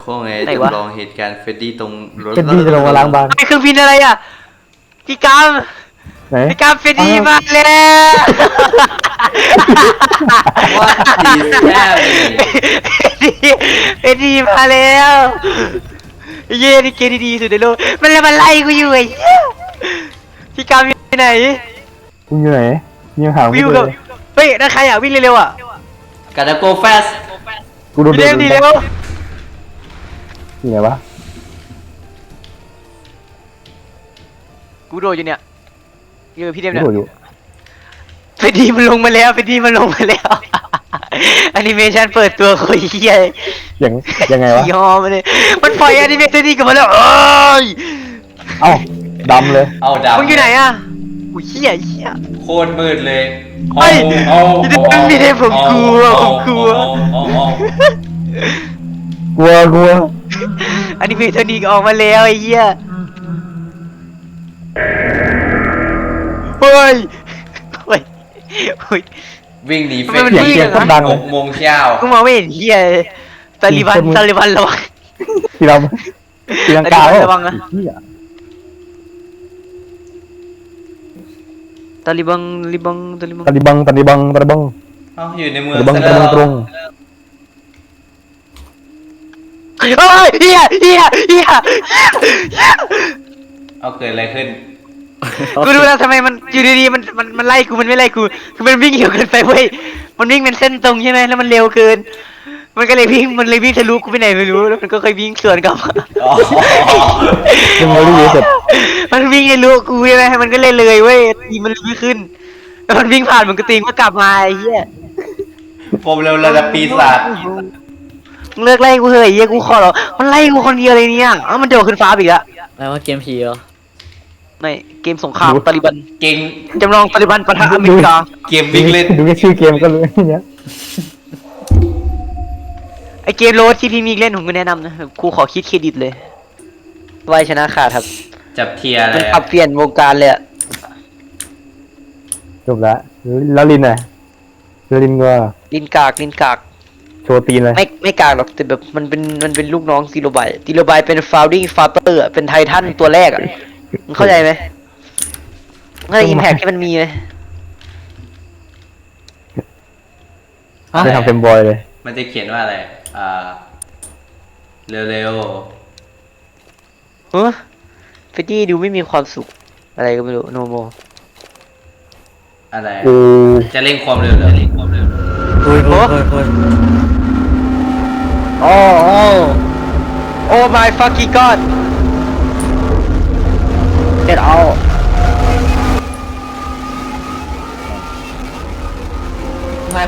โค้งไงไหนวะจำลองเหตุการณ์เฟรดดี้ตรงรถเฟรดดี้จะลงมาล้างบ้านไอ้เครื่องบินอะไรอะพี่กามไหน พี่กามเฟรดดี้อ้าวมาแล้วว่าดีแซ่บเลยเฟรดดี้มาแล้วเย้นี่เกมที่ดีสุดในโลกมันเลยมาไล่กูอยู่ไอ้เหี้ยพี่กามอยู่ไหนคุณอยู่ไหนยังหาไม่วิวเจกับอเฮ้ยนั่นใครอะวิ่งเร็วๆอะกาดาโกแฟสกูโดนดีเดิเร็นวดีเร็ว อยู่ไหนวะกูโดดอยู่เนี่ยอยู่กับพี่เดมกูเนี่ยโดดอยู่เฟรดดี้มันลงมาแล้วเฟรดดี้มันลงมาแล้ว แอนิเมชันเปิดตัวโคตรเฮียยังยังไงวะ ยอมมันเลยมันปล่อยแอนิเมชันนี้กลับมาแล้วเอ้ยเอ้าดำเลยเอาดำมึงอยู่ไหนอะอุ้ยเฮียเฮีย โคตรมืดเลยเฮ้ยเอาพี่เดมพี่เดมผมกลัวผมกลัว เอาเอาเอากลัวกลัวแอนิเมชันนี้ออกมาแล้วไอ้เฮียเฮ้ยเฮ้ยเฮ้ย วิ่งหนีเฟทำรไมดมันดี้เสียงเสียงโคตรดังหเลยกโมงเช้ากูมองไม่เห็นเฮียเลยตาลิบันตาลิบันระวัง ที่เราที่ลังการะวังนะเหี้ยตาลิบังลิบังตาลิบังตาลิบังตาลิบังตาลิบัง เอาอยู่ในเมือตางลิบังซะตาลิแล้บังตรงว เฮ้ยเฮียเฮียเฮียเอาเกิดอะไรขึ้น กูรู้แล้วทำไมมันอยู่ดีๆมันมันมันไล่กูมันไม่ไล่กูคือมันวิ่งเร็วเกินไปเว้ยมันวิ่งเป็นเส้นตรงใช่ไหมแล้วมันเร็วเกิน มันก็เลยวิ่งมันเลยวิ่งทะลุกูไปไหนไม่รู้แล้วมันก็เคยวิ่งสวนกลับมาอ๋อ ยังไม่ได้เสร็จมันวิ่งทะลุกูใช่ไหมมันก็เลยเลยเว้ยตีมันเลยไม่ขึ้นแล้วมันวิ่งผ่านมันก็ตีมันก็กลับมาไอ้เหี้ยผมเร็วระดับปีศาจมึง เลิกไล่กูเถอะไอ้เหี้ยกูขอร้องมันไล่กูคนเดียวเลยเนี่ยเอ้ามันโดดขึ้นฟ้าไปอีกแล้วอะไรว่าเกมผีเหรอไม่เกมสงครามตาลิบันเก่งจำลองตาลิบันปะทะอเมริกาเกมวิ่งเล่นดูแค่ชื่อเกมก็รู้อย่างเงี้ยไอเกมโรดที่พี่มีเล่นผมก็แนะนำนะครูขอคิดเครดิตเลยไวชนะขาดครับจับเทียร์เลมันยปรับเปลี่ยนวงการเลยอะจบละแล้วลินน่ะแล้วลินก็ลินกากลินกาก โชว์ตีนเลยไม่ไม่กากหรอกแต่แบบมันเป็นมันเป็นลูกน้องซีโรไบซีโรไบเป็น founding father อะเป็นไททันตัวแรกอะมึงเข้าใจไหมมึงเข้าใจอิมแพคที่มันมีไหมได้ทำเต็มบอยเลย มันจะเขียนว่าอะไร อ่า เร็วเฮ้ยเฟดดี้ดูไม่มีความสุข อะไรก็ไม่รู้โนโมๆอะไรกูจะเร่งความเร็วเหรอเร่งความเร็วเหรอโอ้ยโอ้ย โอ้ยโอ้ยโอ้โอ้โอ้ my fucking god get out นา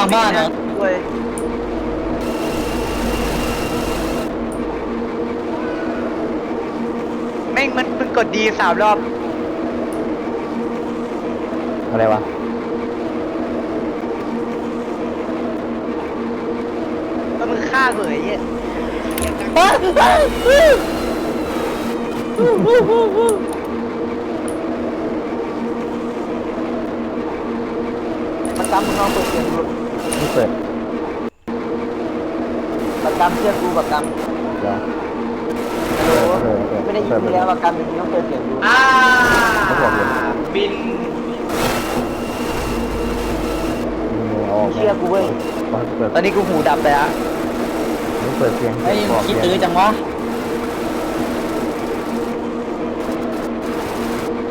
ทางบ้านเหรอด้วยแม่งมันมันกดดีสามรอบ อะไรวะ แล้วมึงฆ่าเหยเนี่ยมันตามมึงลองเปิดเสียงดู ไม่เปิดบักกามเชื่อกูบักกามเหรอฮัลโหลเออเออไม่ได้ยินมึงแล้วบักกามเป็นต้องเปิดเสียงดูอ่าเขาบอกเลยบินเชื่อกูเว้ยมันเปิดตอนนี้กูหูดับไปแล้วมันเปิดเสียงไอ้ยบอกคิดเสียงตื้อจังวะ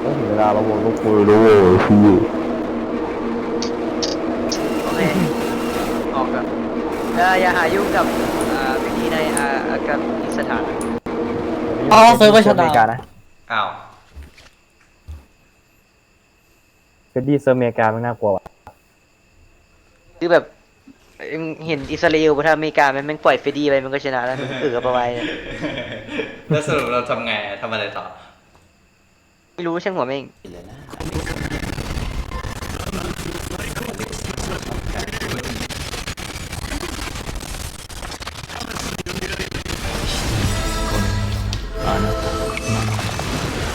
ต้องถึงเวลาเราบอกลูกคุยรู้คือโอเคออกก่อน เอ่ออย่าหายุ่งกับอ่าวิธีในอ่าอากับอิสถานไม่อ๋อเซิร์ฟเวอร์ชัอดเมดาวริกานะอ้าว เฟดดี้เซิร์ฟอเมริกามันน่ากลัวว่ะคือแบบเอ็งเห็นอิสราเอลประเทศอเมริกามันแม่งปล่อยเฟรดดี้ไปมันก็ชนะแล้วมันเออประไปเนี่ยแล้วสรุปเราทำไงทำอะไรต่อ ไม่รู้ช่างหัวแม่ง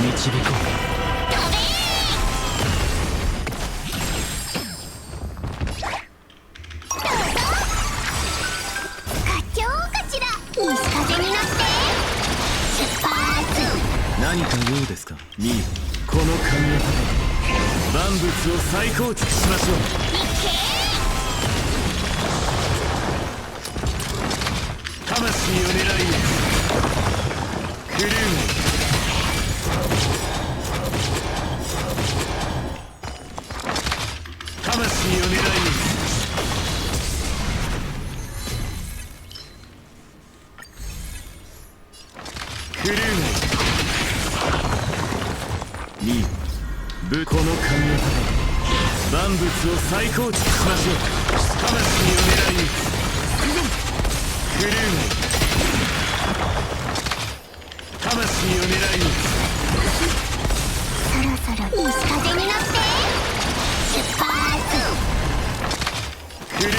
課長かしら西風になって出発何か用ですかミーこの髪型で万物を再構築しましょう魂を狙いクルーミー武この髪型で万物を再構築しましょう魂を狙いクルー魂を狙いそろそろ西風になって狂う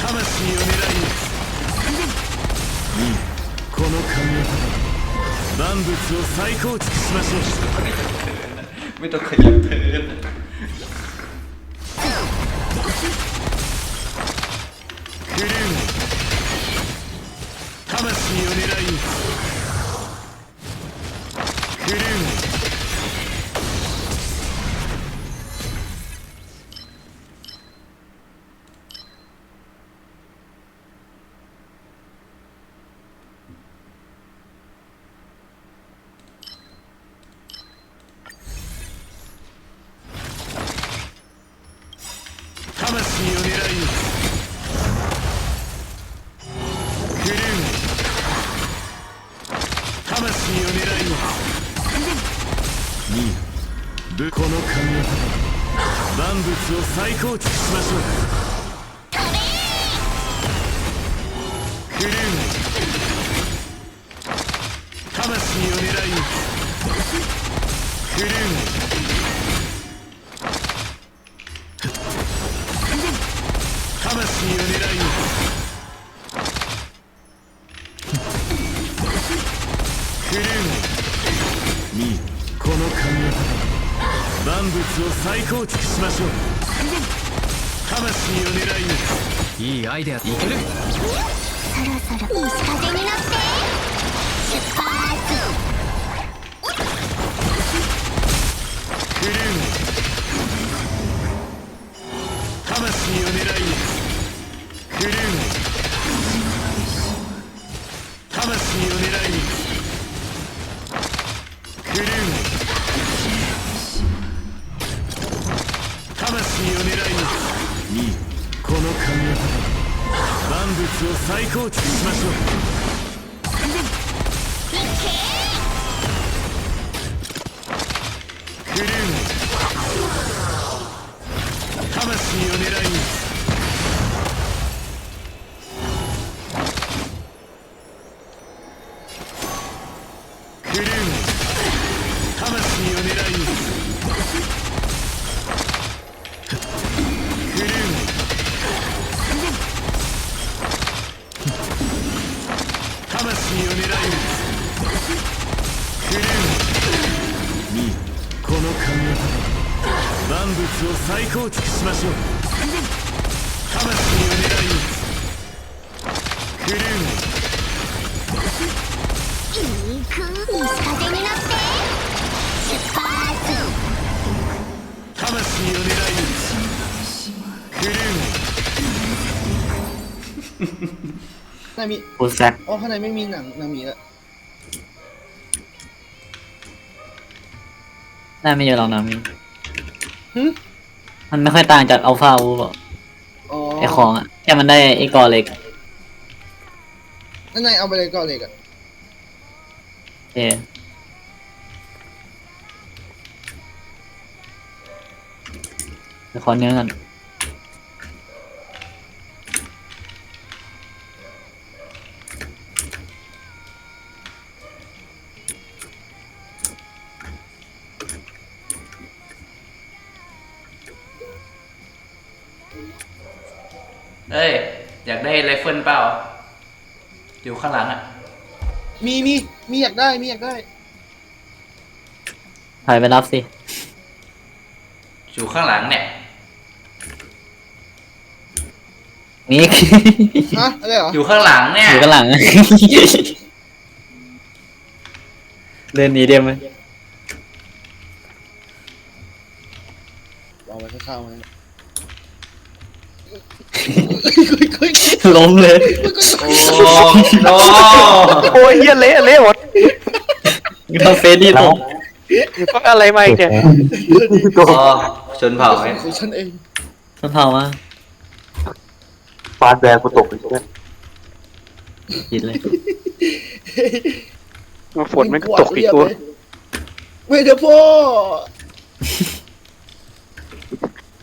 魂を狙い撃つ、うん、この髪型万物を再構築しましょう Me toca を再構築しましょうクルー魂を狙い。クルー魂を狙い。クルーミーこの髪型万物を再構築しましょう魂を狙いいいアイデアいける。そろそろ西風になって。出発クルー魂を狙いクルー魂を再構築しましょう。を再構築しましょう。魂を狙い撃つクルーいく西風に乗って出発。魂を狙い撃つクルーナミおさんお花耳なナミだナミやろナん？ มิแล้วน่าไม่เยอะหรอกนะมีหึมันไม่ค่อยต่างจากอัลฟาวูหรอกอ๋อไอของอะแค่มันได้ไอกอเหล็กนั่นนายเอาไปเลยก่อนเลยอะเอเดี๋ยวขอเนื้อกัน เอ้ย อยากได้ไรเฟิลเปล่า อยู่ข้างหลังอะ มีมีมีอยากได้มีอยากได้ ถอยไปรับสิ อยู่ข้างหลังเนี่ยนี่ฮะอะไรเหรออยู่ข้างหลังเนี่ย อยู่ข้างหลัง เดินหนีเดียวมันวางไว้ข้างๆไว้เฮ้ยเฮ้ย ล้มเลยโอ้โหโอ้ยเหี้ยเละเละหมดทำเฟซนี่ตกก็อะไรมาอีกเนี่ยอ๋อชนเผ่าไหมของฉันเองต้นเผามาฟาดแวร์กูตกไปเนี่ยผิดเลยฝนมันก็ตกอีกตัวไม่เดี๋ยวพ่อ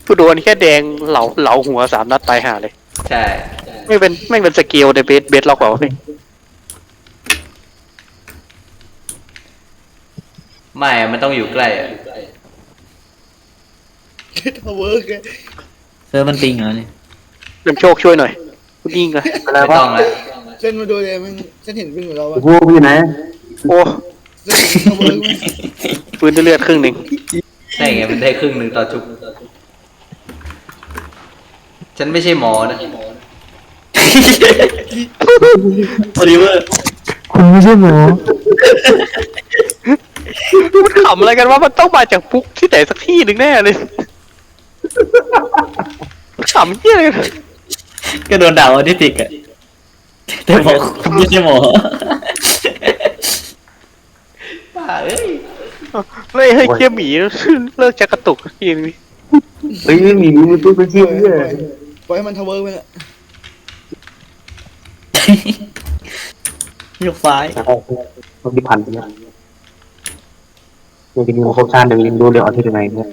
กูโดนแค่แดงเหลาเหลาหัวสามนัดตายห่าเลย ใช่ไม่เป็นไม่เป็นสเกลในเบสเบสล็อกเปล่าวะพี่ไม่อะมันต้องอยู่ใกล้อะทาวเวอร์ไงเซิร์ฟมันปิงเหรอเนี่ยเริ่มโชคช่วยหน่อยกูนิ่งอะไม่ต้องละเส้นมาดูเลยมันฉันเห็นเป็นของเราอะกูอยู่ไหนโอ้เส้นทาวเวอร์ไหมปืนเลือดครึ่งหนึ่งใช่ไงมันได้ครึ่งหนึ่งต่อชุบ ฉันไม่ใช่หมอนะโอลิเวอร์คุณไม่ใช่หมอ มันขำอะไรกันว่ามันต้องมาจากฟุกที่ไหนสักที่หนึ่งแน่เลยขำเหี้ยอะไรกันก็โดนด่าว่าที่ติกอะแต่บอกคุณไม่ใช่หมอป้าเอ้ยเฮ้ยเฮ้ยเคียหมีเลิกจะกระตุกสักทีนึงดิเฮ้ยหมีมันตัวเป็นปชิ้ล่นอยเนี่ย ปล่อยให้มันทาวเวอร์ไปน่ะยกซ้ายต้องมีพันไปเนี่ยเดี๋ยวกินงูครบชาติเดี๋ยวยังดูเดี๋ยวเอาที่ไหนเนี่ย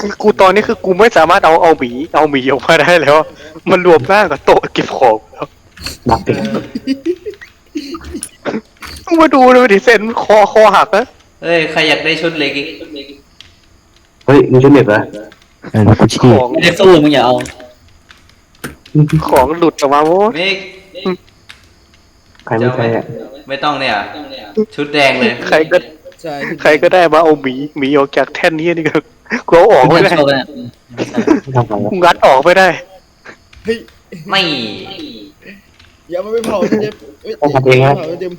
คือกูตอนนี้คือกูไม่สามารถเอาเอาหมีเอาหมีออกมาได้แล้ว มันรวมร่างกับโต๊ะเก็บของแล้วดักเด็กมึงมาดูเลยดิเซนคอคอหักนะเอ้ยใครอยากได้ชุดเล็กอีก เฮ้ยมีชุดเด็กเหรอของไม่ได้สู้มึงอย่าเอาของหลุดออกมาโว้ยมิกใครไม่ใช่อะไม่ต้องเนี่ย ชุดแดงเลยใครก็ใช่ใครก็ได้มาเอาหมีหมีออกจากแท่นนี้นี่ก็กูเอาออกไม่ได้โชว์กันอะอืมไม่ใช่ไม่ทำอะไรกูงัดออกไม่ได้เฮ้ยไม่อย่ามาไปเผาเจมเอ้ยเผาเจม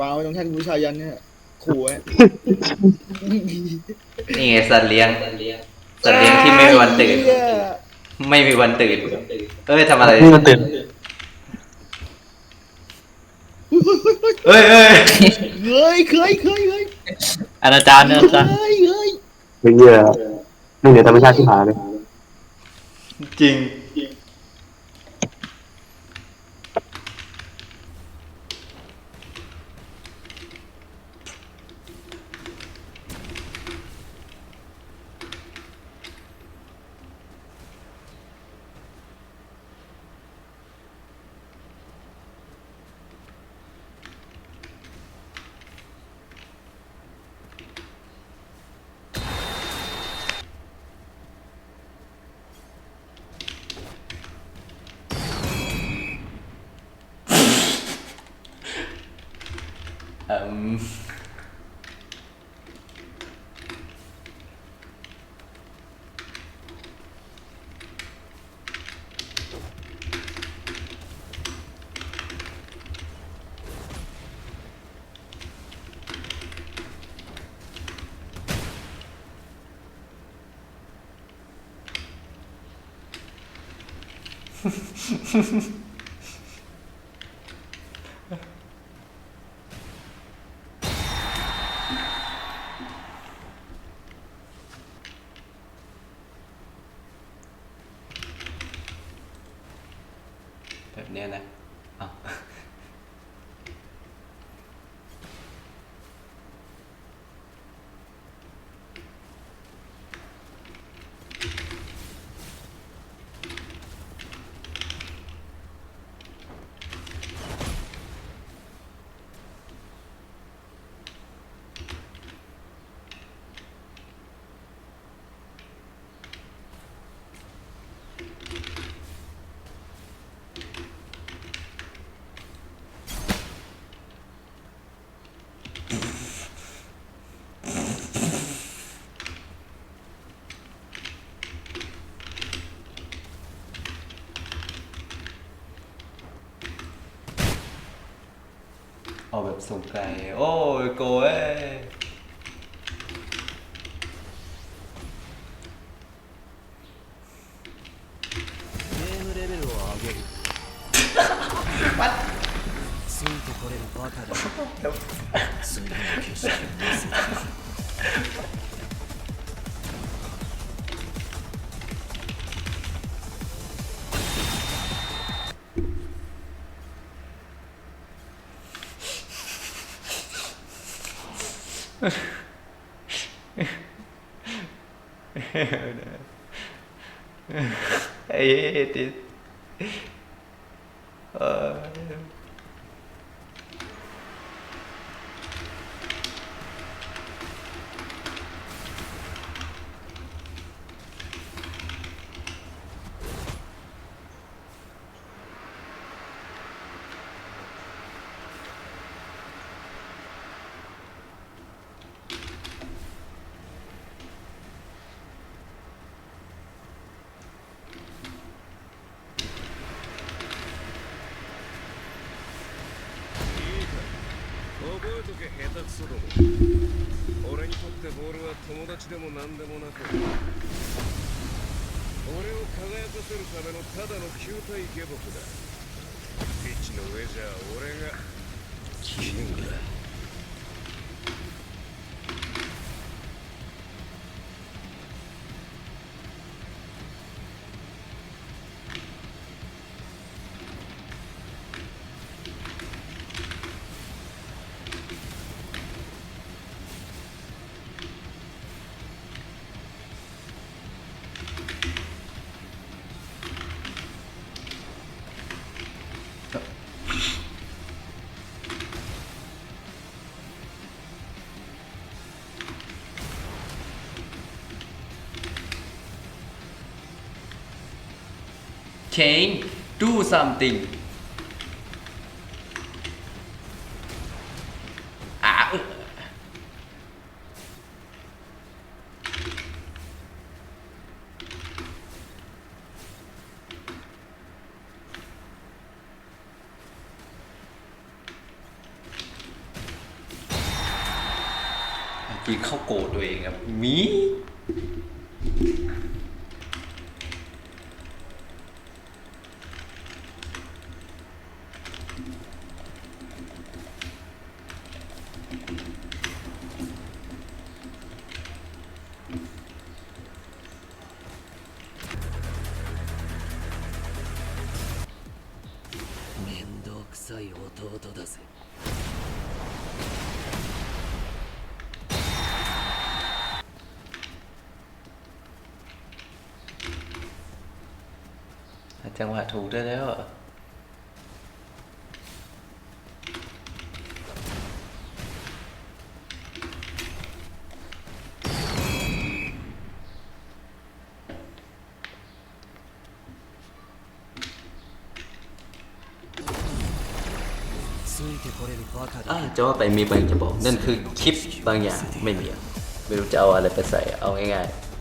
วางไว้ตรงแท่นบูชายันเนี่ย ขู่ไว้นี่ไงสัตว์เลี้ยง สัตว์เลี้ยงที่ไม่มีวันตื่น ไม่มีวันตื่น เอ้ยทำอะไร นี่มันตื่นเอ้ยเอ้ยเฮ้ยเคยเคยเคยอาณาจารย์นะอาจารย์เฮ้ยเฮ้ยเยอะๆหนึ่งเดียวธรรมชาติที่หาเลย จริง เเอาแบบสูงไกล โอ้ยโกเอ้ย ゲームレベルを上げるついてこれるバカだ次の景色を見せて I hate it. Uh, とけ下手くそども。俺にとってボールは友達でも何でもなく。俺を輝かせるためのただの球体下僕だ。ピッチの上じゃ俺がキングだ。 เคง do something อะกินเข้าโกรธตัวเองครับมี จังหวะถูกได้แล้วอาจะว่าไปมีบางจะบอก นั่นคือคลิปบางอย่างไม่มี ไม่รู้จะเอาอะไรไปใส่เอาง่ายๆ